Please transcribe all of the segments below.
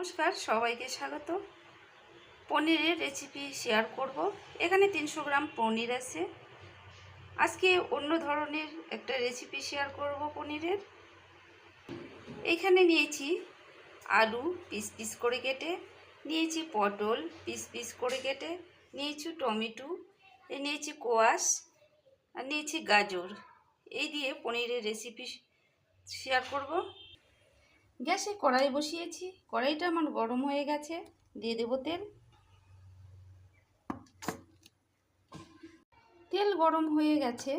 নমস্কার, সবাইকে স্বাগত। পনিরের রেসিপি শেয়ার করব। এখানে তিনশো গ্রাম পনির আছে। আজকে অন্য ধরনের একটা রেসিপি শেয়ার করব পনিরের। এখানে নিয়েছি আলু পিস পিস করে কেটে, নিয়েছি পটল পিস পিস করে কেটে, নিয়েছি টমেটো নিয়েছি কোয়াশ, আর নিয়েছি গাজর। এই দিয়ে পনিরের রেসিপি শেয়ার করব। গ্যাসে কড়াই বসিয়েছি। কড়াইটা আমার গরম হয়ে গেছে। দিয়ে দেবো তেল। তেল গরম হয়ে গেছে।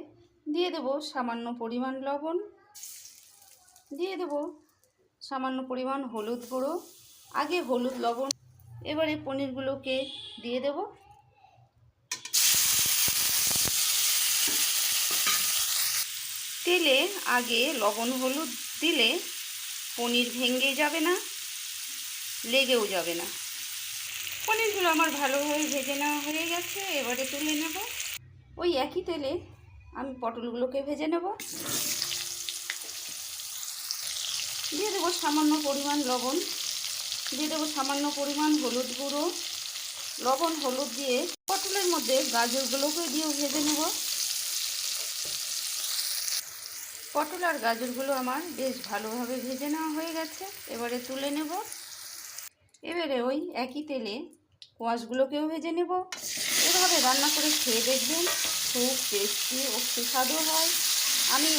দিয়ে দেব সামান্য পরিমাণ লবণ। দিয়ে দেব সামান্য পরিমাণ হলুদ গুঁড়ো। আগে হলুদ, লবণ, এবারে পনিরগুলোকে দিয়ে দেব। তেলে আগে লবণ, হলুদ দিলে পনির ভেঙে যাবে না, লেগেও যাবে না। পনিরগুলো আমার ভালোভাবে ভেজে নেওয়া হয়ে গেছে, এবারে তুলে নেব। ওই একই তেলে আমি পটলগুলোকে ভেজে নেব। দিয়ে দেবো সামান্য পরিমাণ লবণ। দিয়ে দেবো সামান্য পরিমাণ হলুদ গুঁড়ো। লবণ হলুদ দিয়ে পটলের মধ্যে গাজরগুলোকে দিয়েও ভেজে নেব। পটল আর গাজরগুলো আমার বেশ ভালোভাবে ভেজে নেওয়া হয়ে গেছে। এবারে তুলে নেব। এবারে ওই একই তেলে কোয়াশগুলোকেও ভেজে নেব। এভাবে রান্না করে খেয়ে দেখবেন খুব টেস্টি ও সুস্বাদু হয়। আমি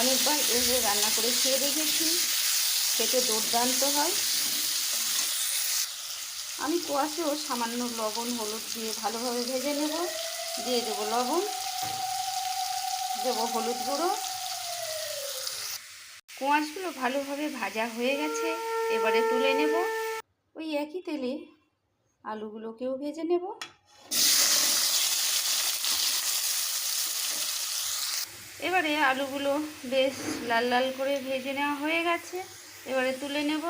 অনেকবার এভাবে রান্না করে খেয়ে দেখেছি, খেতে দুর্দান্ত হয়। আমি কোয়াশেও সামান্য লবণ, হলুদ দিয়ে ভালোভাবে ভেজে নেব। দিয়ে দেবো লবণ, দেবো হলুদ গুঁড়ো। কোঁয়াশগুলো ভালোভাবে ভাজা হয়ে গেছে, এবারে তুলে নেব। ওই একই তেলে আলুগুলোকেও ভেজে নেব। এবারে আলুগুলো বেশ লাল লাল করে ভেজে নেওয়া হয়ে গেছে, এবারে তুলে নেব।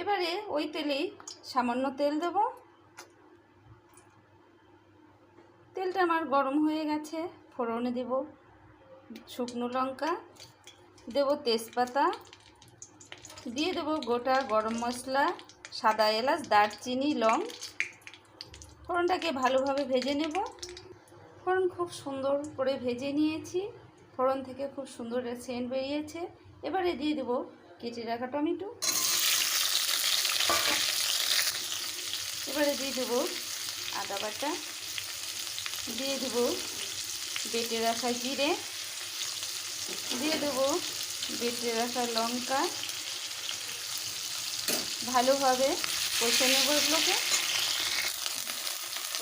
এবারে ওই তেলেই সামান্য তেল দেব। তেলটা আমার গরম হয়ে গেছে, ফোড়নে দেব শুকনো লঙ্কা দেব তেজপাতা, দিয়ে দেব গোটা গরম মশলা, সাদা এলাচ, দারচিনি, লং। ফোড়নটাকে ভালোভাবে ভেজে নেব। ফোড়ন খুব সুন্দর করে ভেজে নিয়েছি। ফোড়ন থেকে খুব সুন্দর সেন্ট বেরিয়েছে। এবারে দিয়ে দেব কেটে রাখা টমেটো। এবারে দিয়ে দেব আদা বাটা। দিয়ে দেব বেটে রাখা জিরে। দিয়ে দেবো বেটে রাখা লঙ্কা। ভালোভাবে কষে নেব এগুলোকে।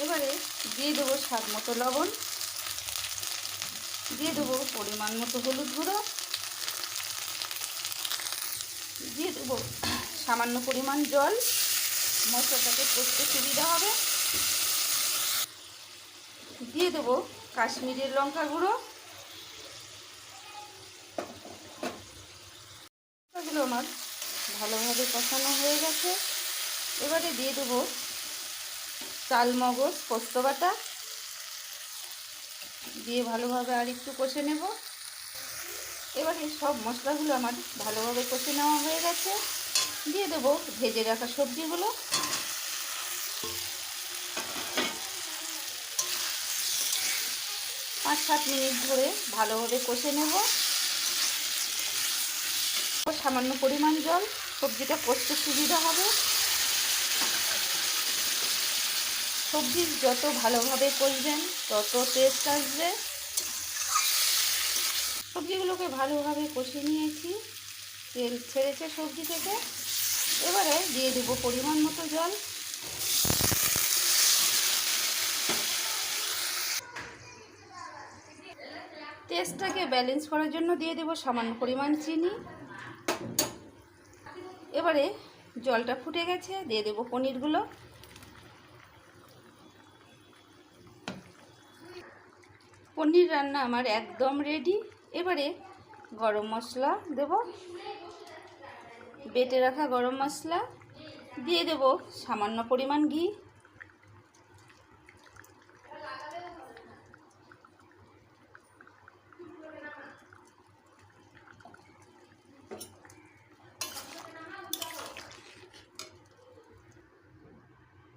এবারে দিয়ে দেবো স্বাদ মতো লবণ। দিয়ে দেবো পরিমাণ মতো হলুদ গুঁড়ো। দিয়ে দেবো সামান্য পরিমাণ জল। মশলাটাকে করতে সুবিধা হবে। দিয়ে দেবো কাশ্মীরের লঙ্কা গুঁড়ো। আমার ভালোভাবে কষানো হয়ে গেছে। এবারে দিয়ে দেবো চাল, মগজ, পোস্ত বাটা। দিয়ে ভালোভাবে আর একটু কষে নেব। এবারে সব মশলাগুলো আমার ভালোভাবে কষে নেওয়া হয়ে গেছে। দিয়ে দেবো ভেজে রাখা সবজিগুলো। পাঁচ সাত মিনিট ধরে ভালোভাবে কষে নেব। সামান্য পরিমাণ জল, সবজিটা কষতে সুবিধা হবে। সবজি যত ভালোভাবে কষবেন তত টেস্ট আসবে। সবজিগুলোকে ভালোভাবে কষে নিয়েছি। তেল ছেড়েছে সবজি থেকে। এবারে দিয়ে দেবো পরিমাণ মতো জল। টেস্টটাকে ব্যালেন্স করার জন্য দিয়ে দেবো সামান্য পরিমাণ চিনি। এবারে জলটা ফুটে গেছে, দিয়ে দেবো পনিরগুলো। পনির রান্না আমার একদম রেডি এবারে গরম মশলা দেব। বেটে রাখা গরম মশলা। দিয়ে দেব সামান্য পরিমাণ ঘি।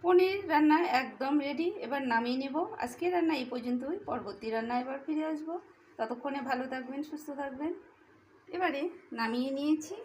পনির রান্না একদম রেডি এবার নামিয়ে নেব। আজকে রান্না এই পর্যন্তই, পরবর্তী রান্না এবার ফিরে আসব। ততক্ষণে ভালো থাকবেন, সুস্থ থাকবেন। এবারে নামিয়ে নিয়েছি।